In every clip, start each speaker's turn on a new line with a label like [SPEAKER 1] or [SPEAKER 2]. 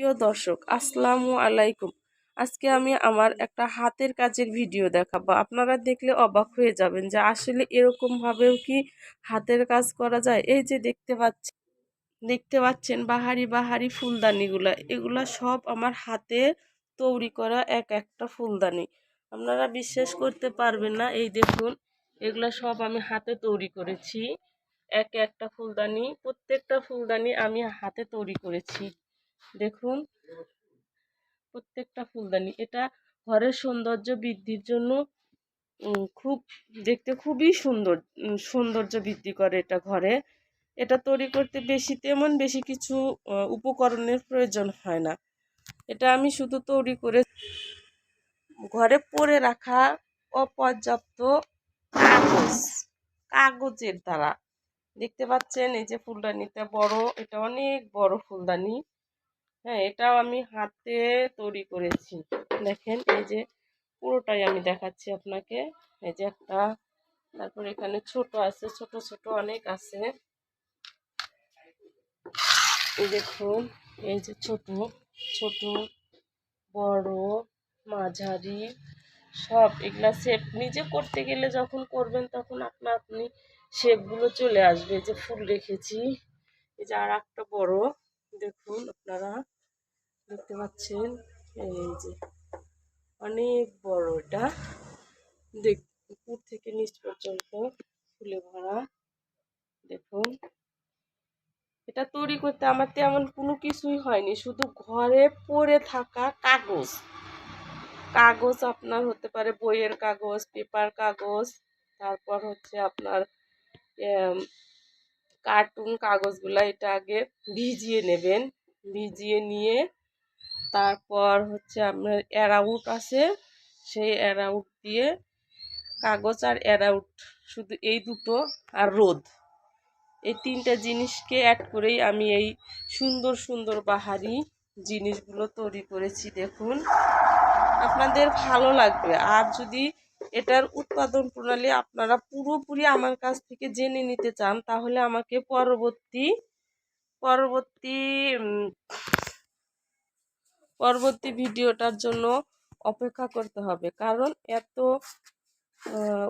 [SPEAKER 1] প্রিয় দর্শক, আসসালামু আলাইকুম। আজকে আমি আমার একটা হাতের কাজের ভিডিও দেখাবো। আপনারা দেখলে অবাক হয়ে যাবেন যে আসলে এরকমভাবেও কি হাতের কাজ করা যায়? এই যে দেখতে পাচ্ছেন দেখতে পাচ্ছেন বাহারি বাহারি ফুলদানিগুলা। এগুলা সব আমার হাতে তৈরি করা এক একটা ফুলদানি। আপনারা বিশ্বাস করতে পারবেন না, এই দেখুন, এগুলা সব আমি হাতে তৈরি করেছি। এক একটা ফুলদানি, প্রত্যেকটা ফুলদানি আমি হাতে তৈরি করেছি। দেখুন। প্রত্যেকটা ফুলদানি। এটা ঘরের সৌন্দর্য বৃদ্ধির জন্য খুব, দেখতে খুবই সুন্দর সৌন্দর্য বৃদ্ধি করে এটা ঘরে। এটা তৈরি করতে বেশি, তেমন বেশি কিছু উপকরণের প্রয়োজন হয় না। এটা আমি শুধু তৈরি করে ঘরে পরে রাখা অপর্যাপ্ত কাগজ, কাগজের দ্বারা। দেখতে পাচ্ছেন এই যে ফুলদানিটা বড়, এটা অনেক বড় ফুলদানি। হ্যাঁ এটাও আমি হাতে তৈরি করেছি। দেখেন, এই যে পুরোটাই আমি দেখাচ্ছি আপনাকে। এই যে একটা, তারপর এখানে ছোট আছে, ছোট ছোট অনেক আছে। এই দেখুন, এই যে ছোট ছোট, বড়, মাঝারি, সব এগুলা শেপ নিজে করতে গেলে যখন করবেন তখন আপনা আপনি শেপগুলো চলে আসবে। যে ফুল রেখেছি, এই যে আর একটা বড়। দেখুন আপনারা, দেখতে পাচ্ছেন, এই যে, অনেক বড় এটা। দেখ, উপর থেকে নিচ পর্যন্ত ফুলে ভরা, দেখুন। এটা তৈরি করতে আমার তেমন কোনো কিছুই হয়নি, শুধু ঘরে পড়ে থাকা কাগজ। কাগজ আপনার হতে পারে বইয়ের কাগজ, পেপার কাগজ, তারপর হচ্ছে আপনার কার্টুন কাগজগুলো এটা আগে ভিজিয়ে নেবেন। ভিজিয়ে নিয়ে তারপর হচ্ছে আপনার অ্যারাউট আছে, সেই অ্যারাউট দিয়ে কাগজ আর অ্যারাউট শুধু এই দুটো আর রোদ। এই তিনটা জিনিসকে অ্যাড করেই আমি এই সুন্দর সুন্দর বাহারি জিনিসগুলো তৈরি করেছি, দেখুন। আপনাদের ভালো লাগবে। আর যদি এটার উৎপাদন প্রণালী আপনারা পুরোপুরি আমার কাছ থেকে জেনে নিতে চান, তাহলে আমাকে পরবর্তী পরবর্তী পরবর্তী ভিডিওটার জন্য অপেক্ষা করতে হবে। কারণ এত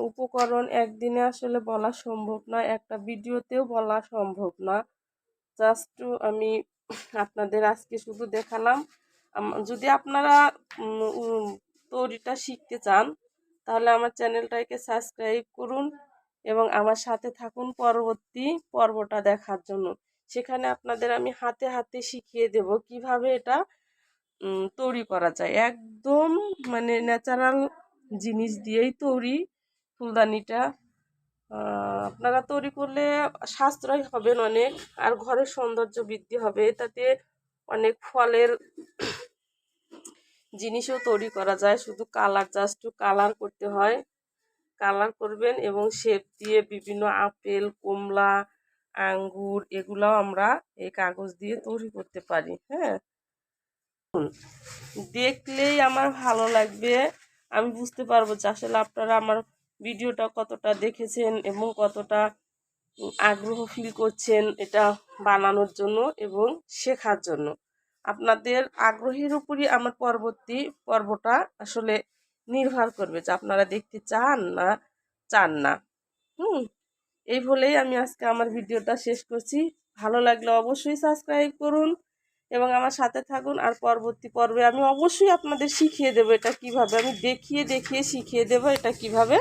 [SPEAKER 1] উপকরণ একদিনে আসলে বলা সম্ভব না, একটা ভিডিওতেও বলা সম্ভব না। জাস্ট আমি আপনাদের আজকে শুধু দেখালাম। যদি আপনারা তৈরিটা শিখতে চান তাহলে আমার চ্যানেলটাকে সাবস্ক্রাইব করুন এবং আমার সাথে থাকুন পরবর্তী পর্বটা দেখার জন্য। সেখানে আপনাদের আমি হাতে হাতে শিখিয়ে দেব কীভাবে এটা তৈরি করা যায়। একদম মানে ন্যাচারাল জিনিস দিয়েই তৈরি ফুলদানিটা। আপনারা তৈরি করলে সাশ্রয় হবেন অনেক, আর ঘরের সৌন্দর্য বৃদ্ধি হবে। তাতে অনেক ফলের জিনিসও তৈরি করা যায়। শুধু কালার জাস্ট কালার করতে হয়। কালার করবেন এবং শেপ দিয়ে বিভিন্ন আপেল, কমলা, আঙ্গুর এগুলাও আমরা এই কাগজ দিয়ে তৈরি করতে পারি হ্যাঁ? দেখলেই আমার ভালো লাগবে। আমি বুঝতে পারব যে আসলে আপনারা আমার ভিডিওটা কতটা দেখেছেন এবং কতটা আগ্রহ ফিল করছেন এটা বানানোর জন্য এবং শেখার জন্য। আপনাদের আগ্রহের উপরই আমার পরবর্তী পর্বটা আসলে নির্ভর করবে যে আপনারা দেখতে চান না চান না। হুম, এই বলেই আমি আজকে আমার ভিডিওটা শেষ করছি। ভালো লাগলে অবশ্যই সাবস্ক্রাইব করুন এবং আমার সাথে থাকুন। আর পরবর্তী পর্বে আমি অবশ্যই আপনাদের শিখিয়ে দেবো এটা কীভাবে, আমি দেখিয়ে দেখিয়ে শিখিয়ে দেবো এটা কীভাবে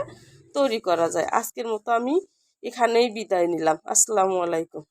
[SPEAKER 1] তৈরি করা যায়। আজকের মতো আমি এখানেই বিদায় নিলাম। আসসালামু আলাইকুম।